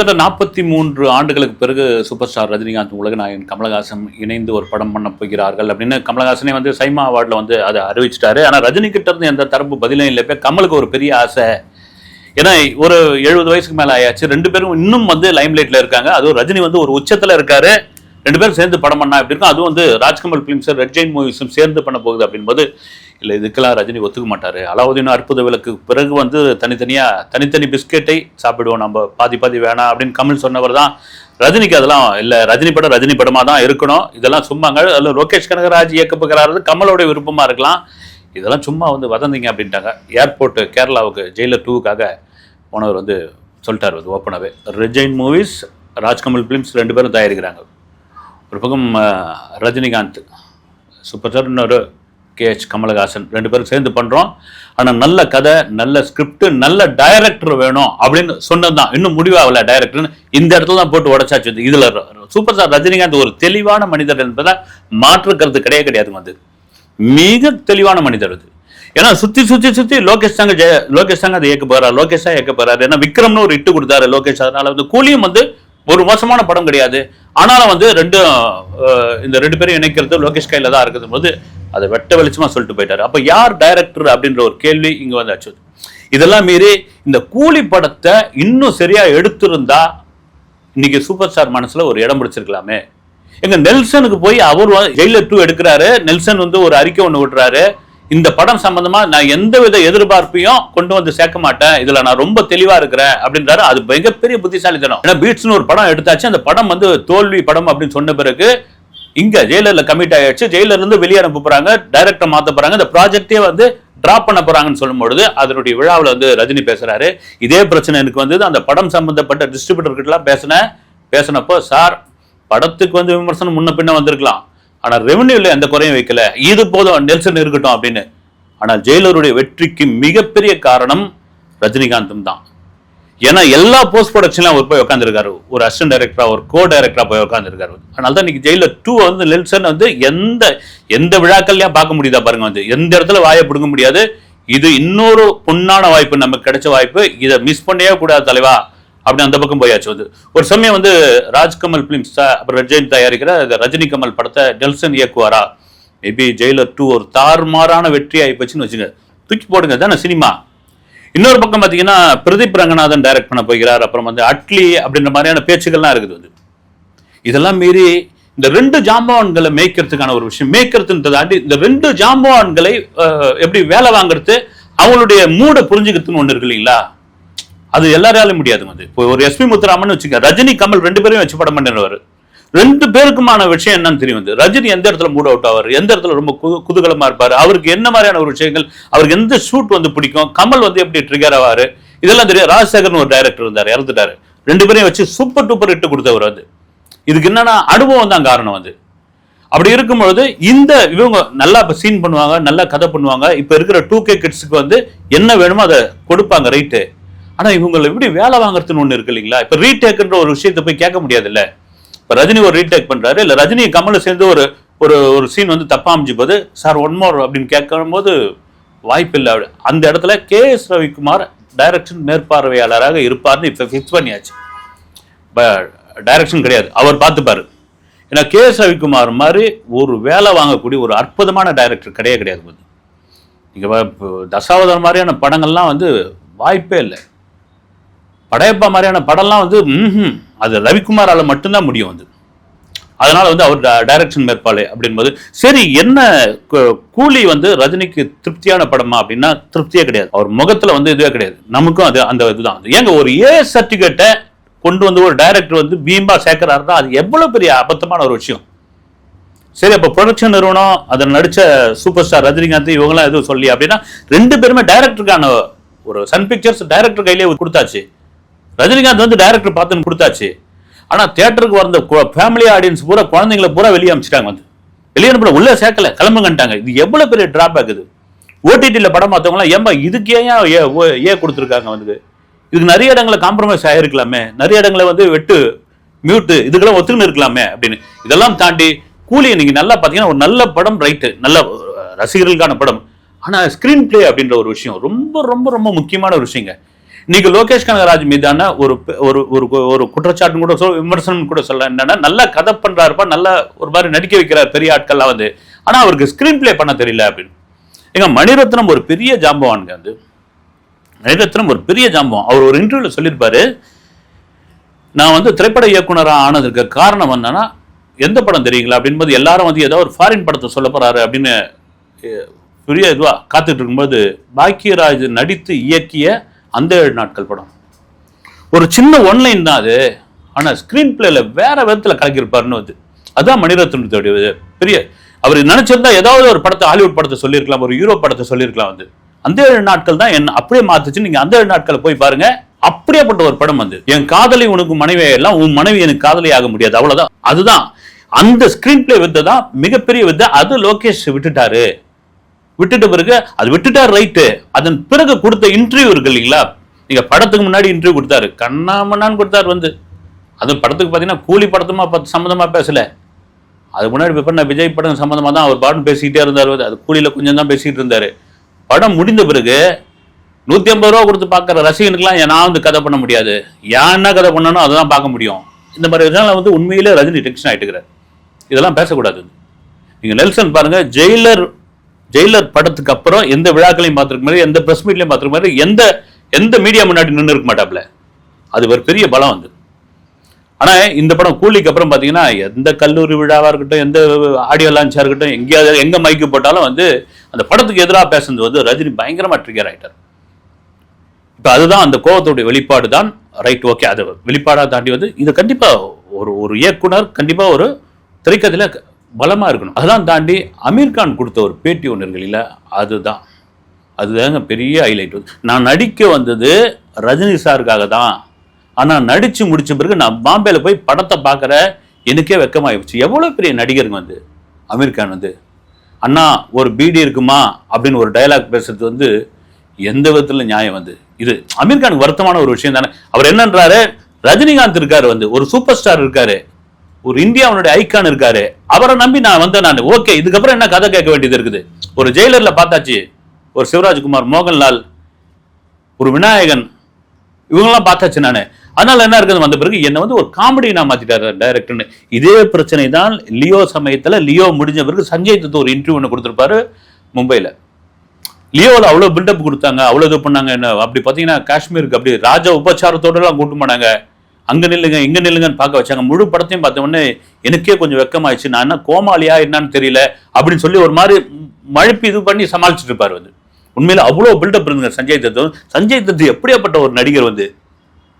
கிட்டத்தட்ட நாற்பத்தி மூன்று ஆண்டுகளுக்கு பிறகு சூப்பர் ஸ்டார் ரஜினிகாந்த் உலகநாயகன் கமலஹாசன் இணைந்து ஒரு படம் பண்ண போகிறார்கள் அப்படின்னு கமலஹாசனே வந்து சைமா அவார்டில் வந்து அதை அறிவிச்சிட்டாரு. ஆனால் ரஜினி கிட்ட இருந்து எந்த தரப்பு பதிலும் இல்லை. இப்போ கமலுக்கு ஒரு பெரிய ஆசை. ஏன்னா ஒரு எழுபது வயசுக்கு மேலே ஆயாச்சு. ரெண்டு பேரும் இன்னும் வந்து லைம்லைட்டில் இருக்காங்க. அதுவும் ரஜினி வந்து ஒரு உச்சத்தில் இருக்காரு. ரெண்டு பேரும் சேர்ந்து படம் பண்ணா எப்படி இருக்கும்? அதுவும் வந்து ராஜ்கமல் ஃபிலிம்ஸும் ரெட் ஜெயின் மூவிஸும் சேர்ந்து பண்ண போகுது அப்படின்போது இல்லை இதுக்கெல்லாம் ரஜினி ஒத்துக்க மாட்டாரு. அலாவுதீன் அற்புத விளக்கு பிறகு வந்து தனித்தனியாக தனித்தனி பிஸ்கெட்டை சாப்பிடுவோம். நம்ம பாதி பாதி வேணாம் அப்படின்னு கமல் சொன்னவர் தான். ரஜினிக்கு அதெல்லாம் இல்லை ரஜினி படம் ரஜினி படமாக தான் இருக்கணும். இதெல்லாம் சும்மாங்க அதில் லோகேஷ் கனகராஜ் இயக்கப்புகிறாரு கமலோடைய கமலோட விருப்பமாக இருக்கலாம். இதெல்லாம் சும்மா வந்து வதந்திங்க அப்படின்ட்டாங்க. ஏர்போர்ட்டு கேரளாவுக்கு ஜெயிலர் டூவுக்காக போனவர் வந்து சொல்லிட்டார் அது ஓப்பனாகவே ரெஜைன் மூவிஸ் ராஜ்கமல் ஃபிலிம்ஸ் ரெண்டு பேரும் தயாரிக்கிறாங்க. ஒரு பக்கம் ரஜினிகாந்த் சூப்பர் ஸ்டார் இன்னொரு கேஎச் கமலஹாசன். ரெண்டு பேரும் சேர்ந்து பண்ணுறோம் ஆனால் நல்ல கதை நல்ல ஸ்கிரிப்ட் நல்ல டைரக்டர் வேணும் அப்படின்னு சொன்னது தான் இன்னும் முடிவாகல டைரக்டர்னு இந்த இடத்துல தான் போட்டு உடச்சாச்சு. இதில் சூப்பர் ஸ்டார் ரஜினிகாந்த் ஒரு தெளிவான மனிதர் என்பதை மாற்று கருத்து கிடையாது கிடையாது வந்து. மிக தெளிவான மனிதர் அது. ஏன்னா சுற்றி சுற்றி சுற்றி லோகேஷ் தாங்க ஜெய லோகேஷ் தாங்க அதை இயக்க போகிறார் லோகேஷ் தான் இயக்க போறாரு. ஏன்னா விக்ரம்னு ஒரு இட்டு கொடுத்தாரு லோகேஷ். அதனால வந்து கூலியும் வந்து ஒரு மோசமான படம் கிடையாது. ஆனாலும் வந்து ரெண்டும் இந்த ரெண்டு பேரும் இணைக்கிறது லோகேஷ் கையில் தான் இருக்குது போது அதை வெட்ட வெளிச்சமாக சொல்லிட்டு போயிட்டாரு. அப்போ யார் டைரக்டர் அப்படின்ற ஒரு கேள்வி இங்க வந்தாச்சு இதெல்லாம் மீறி இந்த கூலி படத்தை இன்னும் சரியாக எடுத்திருந்தா இன்னைக்கு சூப்பர் ஸ்டார் மனசில் ஒரு இடம் பிடிச்சிருக்கலாமே. எங்க நெல்சனுக்கு போய் அவர் ஜெயிலர் டூ எடுக்கிறாரு. நெல்சன் வந்து ஒரு அறிக்கை ஒன்று விடுறாரு. இந்த படம் சம்பந்தமா நான் எந்த வித எதிர்பார்ப்பையும் கொண்டு வந்து சேர்க்க மாட்டேன். இதுல நான் ரொம்ப தெளிவா இருக்கிறேன் அப்படின்றாரு. அது மிகப்பெரிய புத்திசாலித்தனம். ஏன்னா பீட்ஸ்னு ஒரு படம் எடுத்தாச்சு. அந்த படம் வந்து தோல்வி படம் அப்படின்னு சொன்ன பிறகு இங்க ஜெயிலர்ல கமிட் ஆயிடுச்சு. ஜெயிலர்ல இருந்து வெளியே அனுப்ப போறாங்க. டைரக்டர் மாத்த போறாங்க. இந்த ப்ராஜெக்டே வந்து டிராப் பண்ண போறாங்கன்னு சொல்லும்பொழுது அதனுடைய விழாவில் வந்து ரஜினி பேசுறாரு. இதே பிரச்சனை எனக்கு வந்தது. அந்த படம் சம்பந்தப்பட்ட டிஸ்ட்ரிபியூட்டர் கிட்டலாம் பேசினேன். பேசினப்போ சார் படத்துக்கு வந்து விமர்சனம் முன்ன பின்ன வந்திருக்கலாம். ஆனால் ரெவன்யூல எந்த குறையும் வைக்கல. இது போதும் நெல்சன் இருக்கட்டும் அப்படின்னு. ஆனால் ஜெயிலருடைய வெற்றிக்கு மிகப்பெரிய காரணம் ரஜினிகாந்தும் தான். ஏன்னா எல்லா போஸ்ட் ப்ரொடக்ஷன்லாம் அவர் போய் உட்காந்துருக்காரு ஒரு அசிஸ்டன்ட் டைரக்டரா ஒரு கோ டைரக்டரா போய் உட்காந்துருக்காரு அதனால தான் இன்னைக்கு ஜெயிலர் டூ வந்து நெல்சன் வந்து எந்த எந்த விழாக்கள்லையும் பார்க்க முடியுதா பாருங்க வந்து. எந்த இடத்துல வாயை பிடுங்க முடியாது. இது இன்னொரு பொன்னான வாய்ப்பு நமக்கு கிடைச்ச வாய்ப்பு. இதை மிஸ் பண்ணவே கூடாது தலைவா. அப்படி அந்த பக்கம் போயாச்சு. வந்து ஒரு சமயம் வந்து ராஜ்கமல் பிலிம்ஸ் அப்புறம் ரஜினி தயாரிக்கிற இந்த ரஜினி கமல் படத்தை நெல்சன் இயக்குவாரா? மேபி ஜெயிலர் டூ ஒரு தாறுமாறான வெற்றி ஆகிப்போச்சுன்னு வச்சுங்க. தூக்கி போடுங்க தானே சினிமா. இன்னொரு பக்கம் பார்த்தீங்கன்னா பிரதீப் ரங்கநாதன் டைரக்ட் பண்ண போகிறார். அப்புறம் வந்து அட்லி அப்படின்ற மாதிரியான பேச்சுக்கள்லாம் இருக்குது வந்து. இதெல்லாம் மீறி இந்த ரெண்டு ஜாம்பவான்களை மேய்க்கிறதுக்கான ஒரு விஷயம். மேய்க்கிறதுன்றதை தாண்டி இந்த ரெண்டு ஜாம்பவான்களை எப்படி வேலை வாங்குறது அவங்களுடைய மூடை புரிஞ்சுக்கிறதுன்னு ஒன்று இருக்கு இல்லைங்களா? அது எல்லாராலையும் முடியாது அது. இப்போ ஒரு எஸ்பி முத்துராமன் வச்சுக்க ரஜினி கமல் ரெண்டு பேரையும் வச்சு படம் பண்ணிடுவார். ரெண்டு பேருக்குமான விஷயம் என்னன்னு தெரியும் வந்து ரஜினி எந்த இடத்துல மூட் அவுட் ஆவார்? எந்த இடத்துல ரொம்ப குதூகலமா இருப்பாரு? அவருக்கு என்ன மாதிரியான ஒரு விஷயங்கள்? அவருக்கு எந்த ஷூட் வந்து பிடிக்கும்? கமல் வந்து எப்படி ட்ரிகர் ஆவாரு? இதெல்லாம் தெரியும். ராஜசேகர்னு ஒரு டைரக்டர் இருந்தார் இறந்துட்டாரு. ரெண்டு பேரையும் வச்சு சூப்பர் டூப்பர் இட்டு கொடுத்தவர் அது. இதுக்கு என்னன்னா அனுபவம் தான் காரணம் வந்து அப்படி இருக்கும்பொழுது இந்த இவங்க நல்லா இப்போ சீன் பண்ணுவாங்க நல்லா கதை பண்ணுவாங்க. இப்போ இருக்கிற டூ கே கிட்ஸுக்கு வந்து என்ன வேணுமோ அதை கொடுப்பாங்க ரைட்டு ஆனால் இவங்களை எப்படி வேலை வாங்குறதுன்னு ஒன்று இருக்கு இல்லைங்களா? இப்போ ரீடேக்குன்ற ஒரு விஷயத்தை போய் கேட்க முடியாதுல்ல? இப்போ ரஜினி ஒரு ரீடேக் பண்றாரு. இல்லை ரஜினி கமல் சேர்ந்து ஒரு ஒரு ஒரு சீன் வந்து தப்பா அமைஞ்சு சார் ஒன் மோர் அப்படின்னு கேட்கும்போது வாய்ப்பு இல்லை. அந்த இடத்துல கே எஸ் ரவிக்குமார் டைரக்ஷன் மேற்பார்வையாளராக இருப்பார்னு இப்போ ஃபிக்ஸ் பண்ணியாச்சு. டைரக்ஷன் கிடையாது. அவர் பார்த்துப்பாரு. ஏன்னா கே எஸ் ரவிக்குமார் மாதிரி ஒரு வேலை வாங்கக்கூடிய ஒரு அற்புதமான டைரக்டர் கிடையவே கிடையாது. வந்து நீங்கள் தசாவதாரம் மாதிரியான படங்கள்லாம் வந்து வாய்ப்பே இல்லை. படையப்பா மாதிரியான படம்லாம் வந்து ம் அது ரவிக்குமாரால் மட்டும்தான் முடியும் வந்து அதனால வந்து அவர் டைரக்ஷன் மேற்பாளே அப்படின்போது சரி என்ன கூலி வந்து ரஜினிக்கு திருப்தியான படமா அப்படின்னா திருப்தியே கிடையாது. அவர் முகத்தில் வந்து இதுவே கிடையாது. நமக்கும் அது அந்த இதுதான். ஏங்க ஒரு ஏ சர்டிஃபிகேட்டை கொண்டு வந்து ஒரு டைரக்டர் வந்து பீம்பா சேர்க்கிறாருன்னா அது எவ்வளோ பெரிய அபத்தமான ஒரு விஷயம். சரி அப்போ ப்ரொடக்ஷன் நிறுவனம் அதில் நடித்த சூப்பர் ஸ்டார் ரஜினிகாந்த் இவங்கெல்லாம் எதுவும் சொல்லி அப்படின்னா ரெண்டு பேருமே டைரக்டருக்கான ஒரு சன் பிக்சர்ஸ் டைரக்டர் கையிலே கொடுத்தாச்சு. ரஜினிகாந்த் வந்து டைரக்டர் பார்த்துன்னு கொடுத்தாச்சு. ஆனால் தேட்டருக்கு வந்த ஃபேமிலி ஆடியன்ஸ் பூரா குழந்தைங்களை பூரா வெளியே அமிச்சிட்டாங்க வந்து. வெளியே அனுப்பல உள்ளே சேர்க்கல கிளம்புங்கன்ட்டாங்க. இது எவ்வளோ பெரிய டிராபேக் இது? ஓடிடியில் படம் பார்த்தவங்களாம் ஏம்பா இதுக்கு ஏன் ஏ ஓ- ஏ கொடுத்துருக்காங்க வந்து? இதுக்கு நிறைய இடங்களை காம்ப்ரமைஸ் ஆகிருக்கலாமே நிறைய இடங்களை வந்து வெட்டு மியூட்டு இதுக்கெல்லாம் ஒத்துக்குன்னு இருக்கலாமே அப்படின்னு. இதெல்லாம் தாண்டி கூலி நீங்கள் நல்லா பார்த்தீங்கன்னா ஒரு நல்ல படம் ரைட்டு நல்ல ரசிகர்களுக்கான படம். ஆனால் ஸ்க்ரீன் பிளே அப்படின்ற ஒரு விஷயம் ரொம்ப ரொம்ப ரொம்ப முக்கியமான ஒரு விஷயங்க. இன்னைக்கு லோகேஷ் கனகராஜ் மீதான ஒரு ஒரு ஒரு ஒரு குற்றச்சாட்டு கூட சொல்ல விமர்சனம் கூட சொல்ல என்னன்னா நல்லா கதை பண்றாருப்பா நல்லா ஒரு மாதிரி நடிக்க வைக்கிறார் பெரிய ஆட்கள்லாம் வந்து. ஆனா அவருக்கு ஸ்கிரீன் ப்ளே பண்ண தெரியல அப்படின்னு. எங்க மணிரத்னம் ஒரு பெரிய ஜாம்பவானுங்க வந்து. மணிரத்னம் ஒரு பெரிய ஜாம்பவான். அவர் ஒரு இன்டர்வியூல சொல்லியிருப்பாரு நான் வந்து திரைப்பட இயக்குனராக ஆனதுக்கு காரணம் என்னன்னா எந்த படம் தெரியுங்களா அப்படின்போது எல்லாரும் வந்து ஏதோ ஒரு ஃபாரின் படத்தை சொல்ல போறாரு அப்படின்னு பெரிய இதுவாக காத்துட்டு இருக்கும்போது பாக்கியராஜ் நடித்து இயக்கிய அந்த ஏழு நாட்கள் படம். ஒரு சின்ன ஒன்லைன் தான் அது. ஆனால் ஸ்க்ரீன் பிளேல வேற விதத்தில் கலக்கியிருப்பாருன்னு அது அதான் மணிரத்னத்தோடைய பெரிய அவர் நினைச்சிருந்தா ஏதாவது ஒரு படத்தை ஹாலிவுட் படத்தை சொல்லியிருக்கலாம் ஒரு யூரோ படத்தை சொல்லியிருக்கலாம் வந்து. அந்த ஏழு நாட்கள் தான் என்ன அப்படியே மாத்துச்சு. நீங்க அந்த ஏழு நாட்களை போய் பாருங்க. அப்படியேப்பட்ட ஒரு படம் வந்து. என் காதலி உனக்கு மனைவியை எல்லாம் உன் மனைவி எனக்கு காதலி ஆக முடியாது. அவ்வளவுதான். அதுதான். அந்த ஸ்கிரீன் பிளே வித்தை தான் மிகப்பெரிய வித்தை. அது லோகேஷ் விட்டுட்டாரு. விட்டுட்ட பிறகு அது விட்டுட்டார் ரைட்டு அதன் பிறகு கொடுத்த இன்டர்வியூ இருக்கு இல்லைங்களா? நீங்க படத்துக்கு முன்னாடி இன்டர்வியூ கொடுத்தாரு. கண்ணாமண்ணான்னு கொடுத்தாரு வந்து. அது படத்துக்கு பார்த்தீங்கன்னா கூலி படத்துமா பார்த்து சம்மந்தமாக பேசல. அதுக்கு முன்னாடி இப்போ நான் விஜய் படம் சம்மந்தமாக தான் அவர் பாடம் பேசிக்கிட்டே இருந்தார். அது கூலியில கொஞ்சம் தான் பேசிக்கிட்டு இருந்தார். படம் முடிந்த பிறகு நூற்றி ஐம்பது ரூபா கொடுத்து பார்க்குற ரசிகனுக்குலாம் நான் வந்து கதை பண்ண முடியாது. ஏன் என்ன கதை பண்ணணும் அதை தான் பார்க்க முடியும். இந்த மாதிரி இதனால் வந்து உண்மையிலே ரஜினி டென்ஷன் ஆகிட்டுக்கிறார் இதெல்லாம் பேசக்கூடாது. நீங்கள் நெல்சன் பாருங்கள் ஜெயிலர் ஜெயிலர் படத்துக்கு அப்புறம் எந்த விழாக்களையும் பார்த்துருக்க மாதிரி எந்த பிரஸ் மீட்லையும் பார்த்துருக்க மாதிரி எந்த எந்த மீடியா முன்னாடி நின்று இருக்க மாட்டாப்ல அது ஒரு பெரிய பலம் வந்து ஆனால் இந்த படம் கூலிக்கு அப்புறம் பார்த்தீங்கன்னா எந்த கல்லூரி விழாவாக இருக்கட்டும் எந்த ஆடியோ லான்ச்சாக இருக்கட்டும் எங்கேயாவது எங்கே மைக்கு போட்டாலும் வந்து அந்த படத்துக்கு எதிராக பேசுனது வந்து ரஜினி பயங்கரமாக ட்ரிகர் ஆகிட்டார் இப்போ அதுதான் அந்த கோபத்துடைய வெளிப்பாடு தான். ரைட் ஓகே அது வெளிப்பாடாக தாண்டி வந்து இது கண்டிப்பாக ஒரு ஒரு இயக்குனர் கண்டிப்பாக ஒரு திரைக்கதையில் பலமாக இருக்கணும். அதெல்லாம் தாண்டி அமீர் கான் கொடுத்த ஒரு பேட்டி ஒன்று இருக்கு அதுதான். அதுதாங்க பெரிய ஹைலைட் நான் நடிக்க வந்தது ரஜினி சாருக்காக தான். ஆனால் நடித்து முடித்த பிறகு நான் பாம்பேல போய் படத்தை பார்க்குற எனக்கே வெக்கமாகிடுச்சு எவ்வளோ பெரிய நடிகருங்க வந்து அமீர் கான் வந்து. அண்ணா ஒரு பீடி இருக்குமா? அப்படின்னு ஒரு டயலாக் பேசுறது வந்து எந்த விதத்தில் நியாயம் வந்து? இது அமீர் கானுக்கு வருத்தமான ஒரு விஷயம் தானே. அவர் என்னன்றாரு? ரஜினிகாந்த் இருக்காரு வந்து. ஒரு சூப்பர் ஸ்டார் இருக்காரு. ஒரு இந்தியாவுடைய ஐக்கான் இருக்காரு. அவரை நம்பி நான் வந்தேன் நான். ஓகே இதுக்கப்புறம் என்ன கதை கேட்க வேண்டியது இருக்குது? ஒரு ஜெயிலரில் பார்த்தாச்சு. ஒரு சிவராஜ்குமார் மோகன்லால் ஒரு விநாயகன். இவங்கெல்லாம் பார்த்தாச்சு நான். அதனால என்ன இருக்குது? வந்த பிறகு என்னை வந்து ஒரு காமெடி நான் மாத்திட்டாரு டைரக்டர்னு இதே பிரச்சனை தான் லியோ சமயத்தில் லியோ முடிஞ்ச பிறகு சஞ்சய் தத்து ஒரு இன்டர்வியூ ஒன்று கொடுத்துருப்பாரு மும்பையில் லியோவில் அவ்வளோ பில்டப் கொடுத்தாங்க அவ்வளோ இது பண்ணாங்க என்ன? அப்படி பார்த்தீங்கன்னா காஷ்மீருக்கு அப்படி ராஜ உபச்சாரத்தோடலாம் கூட்டு போனாங்க. அங்கே நில்லுங்க இங்கே நில்லுங்கன்னு பார்க்க வச்சாங்க. முழு படத்தையும் பார்த்த உடனே எனக்கே கொஞ்சம் வெக்கமாயிடுச்சு. நான் என்ன கோமாளியா என்னன்னு தெரியல அப்படின்னு சொல்லி ஒரு மாதிரி மழுப்பி இது பண்ணி சமாளிச்சுட்டு இருப்பாரு வந்து. உண்மையில அவ்வளோ பில்டப் இருந்துங்க சஞ்சய் தத்து சஞ்சய் தத்து எப்படியாப்பட்ட ஒரு நடிகர் வந்து?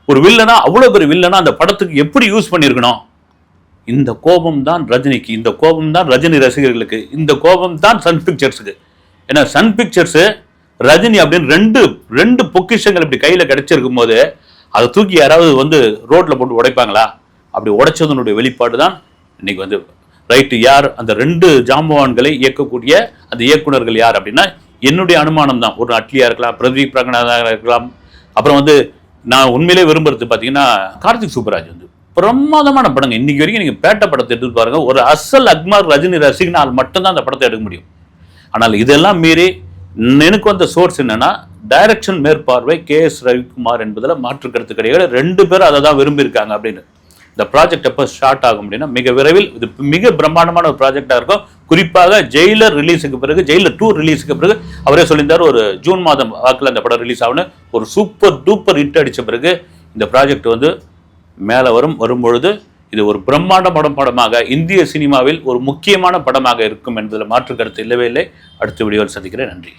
ஒரு வில்லனா அவ்வளோ பெரிய வில்லனா அந்த படத்துக்கு எப்படி யூஸ் பண்ணியிருக்கணும்? இந்த கோபம் தான் ரஜினிக்கு இந்த கோபம் தான் ரஜினி ரசிகர்களுக்கு இந்த கோபம் தான் சன் பிக்சர்ஸுக்கு ஏன்னா சன் பிக்சர்ஸ் ரஜினி அப்படின்னு ரெண்டு ரெண்டு பொக்கிஷங்கள் இப்படி கையில் கிடைச்சிருக்கும் போது அதை தூக்கி யாராவது வந்து ரோட்ல போட்டு உடைப்பாங்களா? அப்படி உடைச்சதனுடைய வெளிப்பாடு தான் இன்னைக்கு வந்து ரைட்டு யார்? அந்த ரெண்டு ஜாம்பவான்களை இயக்கக்கூடிய அந்த இயக்குனர்கள் யார் அப்படின்னா என்னுடைய அனுமானம் தான் ஒரு அட்லியா இருக்கலாம் பிரதீப் ரங்கநாதாக இருக்கலாம். அப்புறம் வந்து நான் உண்மையிலே விரும்புறது பார்த்தீங்கன்னா கார்த்திக் சூப்பராஜ் வந்து. பிரமாதமான படங்க. இன்னைக்கு வரைக்கும் நீங்கள் பேட்ட படத்தை எடுத்து பாருங்கள் ஒரு அசல் அக்மார் ரஜினி ரசிகனால் மட்டும்தான் அந்த படத்தை எடுக்க முடியும். ஆனால் இதெல்லாம் மீறி எனக்கு வந்த சோர்ஸ் என்னன்னா டைரக்ஷன் மேற்பார்வை கே எஸ் ரவிக்குமார் என்பதில் மாற்று கருத்து கிடையாது. ரெண்டு பேரும் அதை தான் விரும்பியிருக்காங்க அப்படின்னு. இந்த ப்ராஜெக்ட் எப்போ ஸ்டார்ட் ஆகும் அப்படின்னா மிக விரைவில் இது மிக பிரம்மாண்டமான ஒரு ப்ராஜெக்டாக இருக்கும். குறிப்பாக ஜெயிலர் ரிலீஸுக்கு பிறகு ஜெயிலர் டூ ரிலீஸுக்கு பிறகு அவரே சொல்லியிருந்தார் ஒரு ஜூன் மாதம் வாக்கில் அந்த படம் ரிலீஸ் ஆகணும் ஒரு சூப்பர் டூப்பர் ஹிட் அடித்த பிறகு இந்த ப்ராஜெக்ட் வந்து மேலே வரும் வரும்பொழுது இது ஒரு பிரம்மாண்ட படம் படமாக இந்திய சினிமாவில் ஒரு முக்கியமான படமாக இருக்கும் என்பதில் மாற்று கருத்து இல்லவே இல்லை. அடுத்த வீடியோவில் சந்திக்கிறேன். நன்றி.